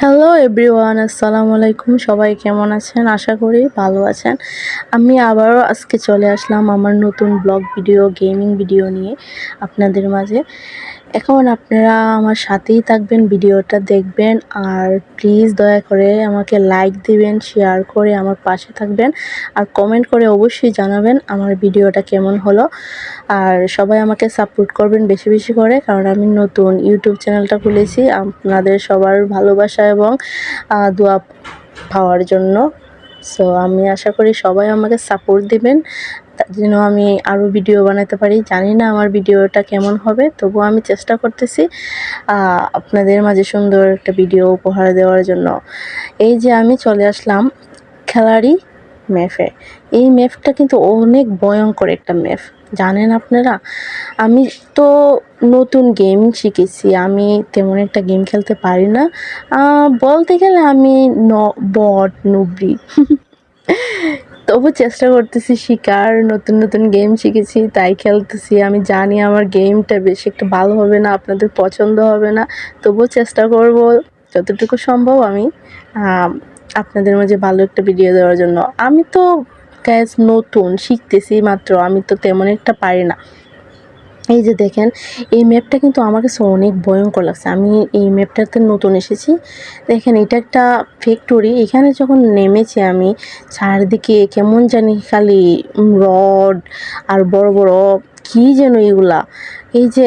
Hello everyone আসসালামু আলাইকুম। সবাই কেমন আছেন? আশা করি ভালো আছেন। আমি আবারও আজকে চলে আসলাম আমার নতুন ব্লগ ভিডিও গেমিং ভিডিও নিয়ে আপনাদের মাঝে। এখন আপনারা আমার সাথেই থাকবেন, ভিডিওটা দেখবেন আর প্লিজ দয়া করে আমাকে লাইক দিবেন শেয়ার করে আমার পাশে থাকবেন আর কমেন্ট করে অবশ্যই জানাবেন আমার ভিডিওটা কেমন হলো। আর সবাই আমাকে সাপোর্ট করবেন বেশি বেশি করে কারণ আমি নতুন ইউটিউব চ্যানেলটা খুলেছি, আপনাদের সবার ভালোবাসা এবং দোয়া পাওয়ার জন্য। সো আমি আশা করি সবাই আমাকে সাপোর্ট দিবেন তার জন্য আমি আরও ভিডিও বানাতে পারি। জানি না আমার ভিডিওটা কেমন হবে, তবুও আমি চেষ্টা করতেছি আপনাদের মাঝে সুন্দর একটা ভিডিও উপহার দেওয়ার জন্য। এই যে আমি চলে আসলাম খেলাড়ি ম্যাফে। এই ম্যাপটা কিন্তু অনেক ভয়ঙ্কর একটা ম্যাপ জানেন আপনারা? আমি তো নতুন গেম শিখেছি, আমি তেমন একটা গেম খেলতে পারি না। বলতে গেলে আমি ন বট নুবরি তবু চেষ্টা করতেছি শিকার, নতুন নতুন গেম শিখেছি, তাই খেলতেছি। আমি জানি আমার গেমটা বেশি একটা ভালো হবে না, আপনাদের পছন্দ হবে না, তবুও চেষ্টা করব যতটুকু সম্ভব আমি আপনাদের মাঝে ভালো একটা ভিডিও দেওয়ার জন্য। আমি তো গ্যাস নতুন, শিখতেছি মাত্র, আমি তো তেমন একটা পারি না। এই যে দেখেন, এই ম্যাপটা কিন্তু আমার কাছে অনেক ভয়ঙ্কর লাগছে। আমি এই ম্যাপটাতে নতুন এসেছি। দেখেন, এটা একটা ফ্যাক্টরি এখানে যখন নেমেছি আমি, চারদিকে কেমন জানি খালি রড আর বড় বড় কী যেন এগুলা। এই যে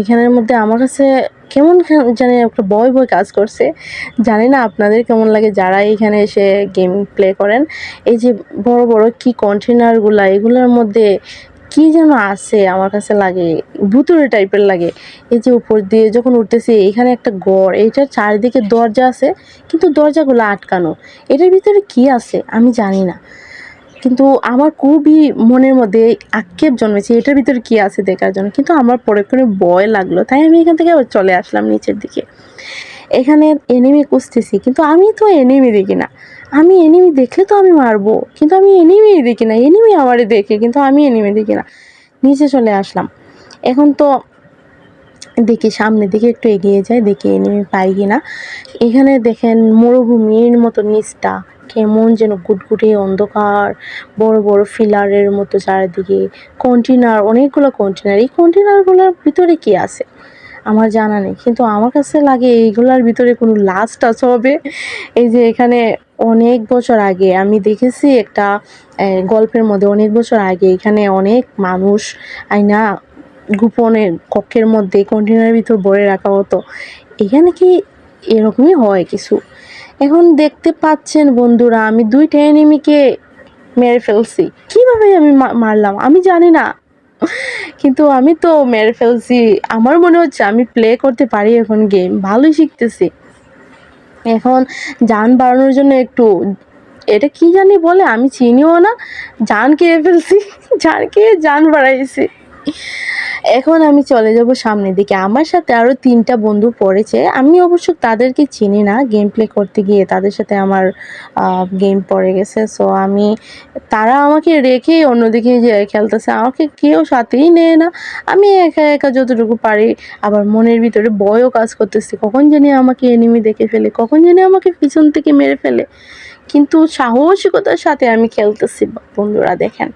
এখানের মধ্যে আমার কাছে কেমন জানি একটা ভয় ভয় কাজ করছে। জানি না আপনাদের কেমন লাগে যারা এখানে এসে গেম প্লে করেন। এই যে বড় বড় কি কন্টেনারগুলা এগুলোর মধ্যে কি যেন আছে আমার কাছে লাগে, ভুতুরে টাইপের লাগে। এই যে উপর দিয়ে যখন উঠতেছি, এখানে একটা গড়, এইটার চারিদিকে দরজা আছে, কিন্তু দরজাগুলো আটকানো। এটার ভিতরে কি আছে আমি জানি না। কিন্তু আমার খুবই মনের মধ্যে আক্ষেপ জন্মেছে, এটার ভিতরে কি আছে দেখার জন্য। কিন্তু আমার পরে করে ভয় লাগল, তাই আমি এখান থেকে চলে আসলাম নিচের দিকে। এখানে এনিমি খুঁজতেছি, কিন্তু আমি তো এনিমি দেখি না। আমি এনিমি দেখলে তো আমি মারবো, কিন্তু আমি এনিমি দেখি না এনিমি আমারে দেখে, কিন্তু আমি এনিমি দেখি না। নিচে চলে আসলাম। এখন তো দেখি সামনের দিকে একটু এগিয়ে যায় দেখি এনিমি পাই কিনা। এখানে দেখেন মরুভূমির মতো নিচটা, কেমন যেন গুটগুটে অন্ধকার, বড় বড় ফিলারের মতো চারিদিকে। কন্টেনার অনেকগুলো কন্টেনার এই কন্টেনারগুলোর ভিতরে কি আছে? আমার জানা নেই, কিন্তু আমার কাছে লাগে এইগুলোর ভিতরে কোনো লাশ টাচ হবে। এই যে এখানে অনেক বছর আগে আমি দেখেছি একটা গল্পের মধ্যে অনেক বছর আগে এখানে অনেক মানুষ আইনা গোপনে কক্ষের মধ্যে কন্টেনারের ভিতর ভরে রাখা হতো। এখানে কি এরকমই হয় কিছু? এখন দেখতে পাচ্ছেন বন্ধুরা, আমি দুইটা এনিমিকে মেরে ফেলছি। কীভাবে আমি মারলাম? আমি জানি না। কিন্তু আমি তো মেরে ফেলছি। আমার মনে হচ্ছে আমি প্লে করতে পারি এখন গেম ভালোই শিখতেছি। এখন যান বাড়ানোর জন্য একটু, এটা কি জানি বলে, আমি চিনিও না জান কে ফেলছি যান কে জান বাড়াইছি। এখন আমি চলে যাব সামনের দিকে। আমার সাথে আরও তিনটা বন্ধু পড়েছে। আমি অবশ্য তাদেরকে চিনি না গেম প্লে করতে গিয়ে তাদের সাথে আমার গেম পড়ে গেছে। সো আমি, তারা আমাকে রেখে অন্যদিকে যে খেলতেছে, আমাকে কেউ সাথেই নেয় না। আমি একা একা যতটুকু পারি, আবার মনের ভিতরে বয়ও কাজ করতেছি। কখন জানি আমাকে এনিমি দেখে ফেলে, কখন জানি আমাকে পিছন থেকে মেরে ফেলে। কিন্তু সাহসিকতার সাথে আমি খেলতেছি, বন্ধুরা দেখেন।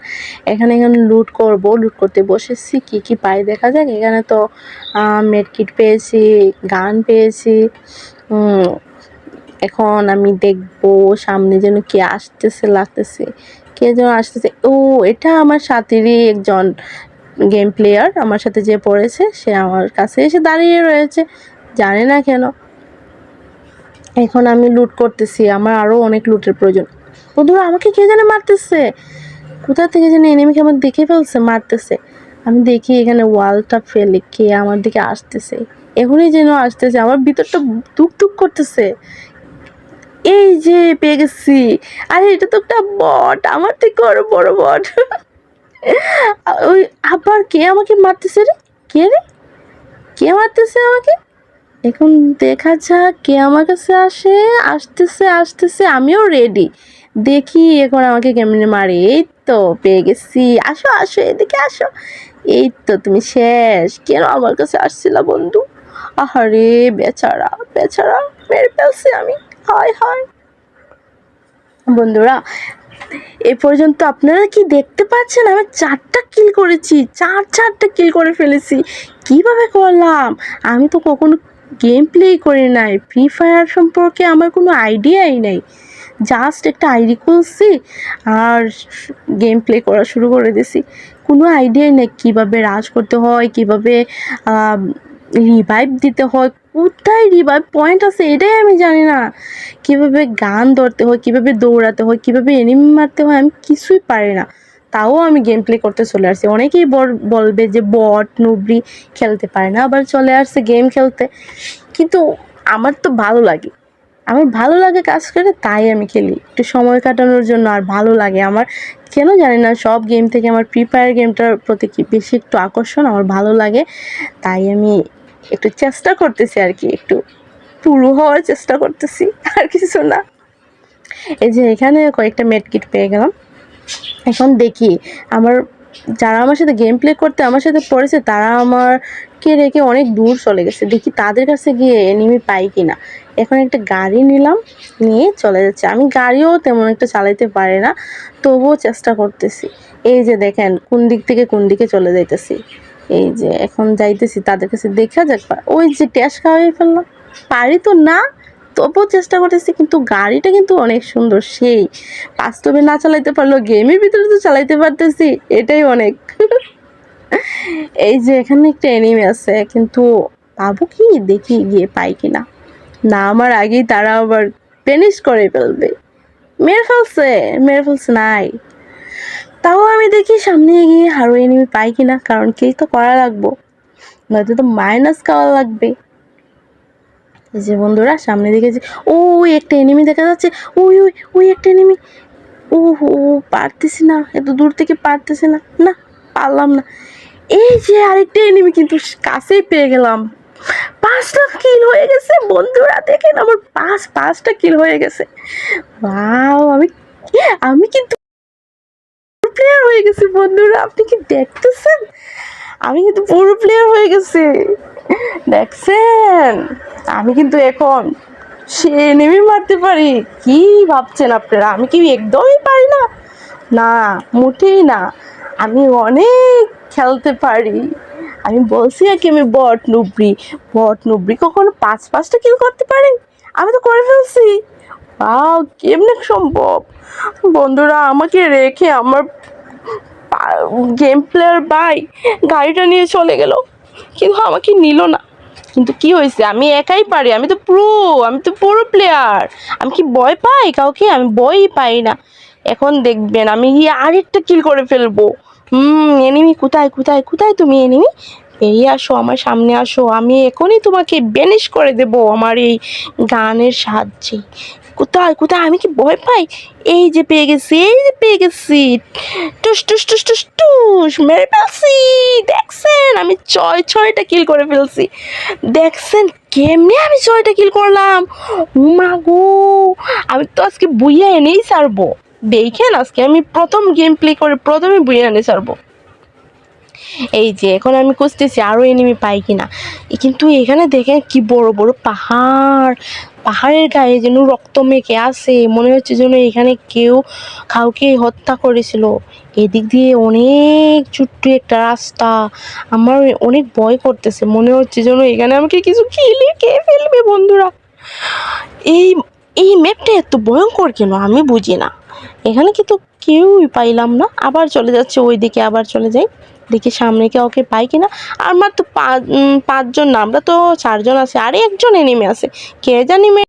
এখানে এখানে লুট করব লুট করতে বসেছি, কি কি পাই দেখা যাক। এখানে তো মেডকিট পেয়েছি গান পেয়েছি এখন আমি দেখব সামনে যেন কে আসতেছে, লাগতেছে, কে যেন আসতেছে। ও, এটা আমার সাথেরই একজন গেম প্লেয়ার আমার সাথে যে পড়েছে, সে আমার কাছে এসে দাঁড়িয়ে রয়েছে, জানে না কেন। এখন আমি লুট করতেছি, আমার আরও অনেক লুটের প্রয়োজন। বন্ধুরা, আমাকে কে জানে মারতেছে? কোথা থেকে যেন এনিমিকে আমার দেখে ফেলছে, মারতেছে। আমি দেখি এখানে ওয়ালটা ফেলে, কে আমার দিকে আসতেছে। এখনই যেন আসতেছে, আমার ভিতরটা দুক দুক করতেছে। এই যে, পেয়ে গেছি। আরে, এটা তো একটা বট আমার থেকে আরও বড় বট ওই, আবার কে আমাকে মারতেছে রে? কে রে? কে মারতেছে আমাকে? এখন দেখা যাক কে আমার কাছে আসে। আসতেছে আসতেছে, আমিও রেডি দেখি এখন আমাকে কেমনে মারে। এই তো, পেয়ে গেছি। আসো আসো, এদিকে আসো। এই তো, তুমি শেষ। কেন আমার কাছে আসছিলা বন্ধু? আহারে, বেচারা বেচারা, মেরে ফেলছি আমি। হায় হায়। বন্ধুরা, এ পর্যন্ত আপনারা কি দেখতে পাচ্ছেন? আমি চারটা কিল করেছি। চার, চারটা কিল করে ফেলেছি। কীভাবে করলাম? আমি তো কখনো গেম প্লে করি নাই। ফ্রি ফায়ার সম্পর্কে আমার কোনো আইডিয়াই নেই। জাস্ট একটা আইডি খুলছি আর গেম প্লে করা শুরু করে দিছি। কোনো আইডিয়াই নেই কীভাবে রাজ করতে হয়, কীভাবে রিভাইভ দিতে হয়, কোথায় রিভাইভ পয়েন্ট আছে এটাই আমি জানি না। কীভাবে গান ধরতে হয়, কীভাবে দৌড়াতে হয়, কীভাবে এনিমি মারতে হয় আমি কিছুই পারি না। তাও আমি গেম প্লে করতে চলে আসছি অনেকেই বল- বলবে যে বট নুবরি খেলতে পারে না, আবার চলে আসছে গেম খেলতে। কিন্তু আমার তো ভালো লাগে। আমার ভালো লাগে কাজ করে, তাই আমি খেলি। একটু সময় কাটানোর জন্য আর ভালো লাগে। আমার কেন জানি না, সব গেম থেকে আমার ফ্রি ফায়ার গেমটার প্রতি কি বেশি একটু আকর্ষণ, আমার ভালো লাগে। তাই আমি একটু চেষ্টা করতেছি আর কি, একটু পুরো হওয়ার চেষ্টা করতেছি, আর কিছু না। এই যে এখানে কয়েকটা মেডকিট পেয়ে গেলাম। এখন দেখি। আমার, যারা আমার সাথে গেম প্লে করতে আমার সাথে পড়েছে, তারা আমারকে রেখে অনেক দূর চলে গেছে। দেখি তাদের কাছে গিয়ে এনিমি পাই কিনা। এখন একটা গাড়ি নিলাম, নিয়ে চলে যাচ্ছে। আমি গাড়িও তেমন একটা চালাইতে পারে না, তবুও চেষ্টা করতেছি। এই যে দেখেন, কোন দিক থেকে কোন দিকে চলে যাইতেছি। এই যে এখন যাইতেছি, তাদের কাছে দেখা যাক ওই যে ট্যাশ খাওয়াই ফেললাম। পারি তো না তবুও চেষ্টা করতেছি, কিন্তু গাড়িটা কিন্তু অনেক সুন্দর, সেই বাস্তবে না চালাইতে পারলেও গেমের ভিতরে তো চালাইতে পারতেছি, এটাই অনেক। এই যে এখানে একটা এনিমি আছে, কিন্তু পাবো কি? দেখি গিয়ে পাই কিনা। না, আমার আগেই তারা আবার ফিনিশ করে ফেলবে। মেরে ফেলছে মেরে ফেলছে নাই। তাও আমি দেখি সামনে এগিয়ে আরও এনিমি পাই কিনা, কারণ কিল তো করা লাগবো। নয়তো তো মাইনাস খাওয়া লাগবে। যে বন্ধুরা, সামনে দিকে যে ও ওই একটা এনিমি দেখা যাচ্ছে। ওই ওই ওই একটা এনিমি ও ও পারতেছি না, এত দূর থেকে পারতেছি না। না, পারলাম না। এই যে আরেকটা এনিমি কিন্তু কাছেই পেয়ে গেলাম। পাঁচটা কিল হয়ে গেছে বন্ধুরা, দেখেন আমার পাঁচ, পাঁচটা কিল হয়ে গেছে। ওয়াও আমি আমি কিন্তু প্লেয়ার হয়ে গেছি বন্ধুরা, আপনি কি দেখতেছেন? আমি কিন্তু পুরো প্লেয়ার হয়ে গেছি। দেখছেন? আমি কিন্তু এখন সে নেমে মারতে পারি। কি ভাবছেন আপনারা? আমি কি একদমই পারি না? না, মোটেই না। আমি অনেক খেলতে পারি। আমি বলছি আর কি, আমি বট নুবরি। বট নুবরি কখনো পাঁচ পাঁচটা কিল করতে পারি? আমি তো করে ফেলছি। আও কেমনে সম্ভব? বন্ধুরা, আমাকে রেখে আমার গেম প্লেয়ার বাই গাড়িটা নিয়ে চলে গেল। কিন্তু আমাকে নিল না। কিন্তু কি হয়েছে? আমি একাই পারি, আমি তো প্রো আমি তো পুরো প্লেয়ার আমি কি ভয় পাই কাউকে? আমি ভয়ই পাই না। এখন দেখবেন আমি গিয়ে আরেকটা কিল করে ফেলব। হুম এনিমি কোথায় কোথায় কোথায় তুমি এনিমি বেরিয়ে আসো, আমার সামনে আসো। আমি এখনই তোমাকে বেনিশ করে দেব আমার এই গানের সাহায্যে। কোথায় কোথায়? আমি কি ভয় পাই? এই যে পেয়ে গেছি, এই যে পেয়ে গেছি। টুস টুস টুস টুস টুস। মেরে ফেলছি। দেখছেন, আমি ছয়, ছয়টা কিল করে ফেলছি। দেখছেন কেমনে আমি ছয়টা কিল করলাম? উমা গো আমি তো আজকে বুইয়া এনেই ছাড়বো। দেখেন, আজকে আমি প্রথম গেম প্লে করে প্রথমে বুইয়া এনে ছাড়বো। এই যে, এখন আমি খুঁজতেছি আরও এনিমি পাই কিনা। কিন্তু এখানে দেখেন কি বড় বড় পাহাড়। পাহাড়ের গায়ে যেন রক্ত মেখে আছে, মনে হচ্ছে যেন এখানে কেউ কাউকে হত্যা করেছিল। এদিক দিয়ে অনেক ছোট্ট একটা রাস্তা। আমার অনেক ভয় করতেছে, মনে হচ্ছে যেন এখানে আমাকে কিছু খেলে খেয়ে ফেলবে বন্ধুরা। এই এই ম্যাপটা এত ভয়ঙ্কর কেন? আমি বুঝি না। এখানে কিন্তু কেউই পাইলাম না। আবার চলে যাচ্ছে ওই দিকে আবার চলে যাই। দেখি সামনে কে পাই কিনা। আমার তো পাঁচ পাঁচজন না, আমরা তো চারজন আছে। আরে একজন এনিমে আছে। কে জানি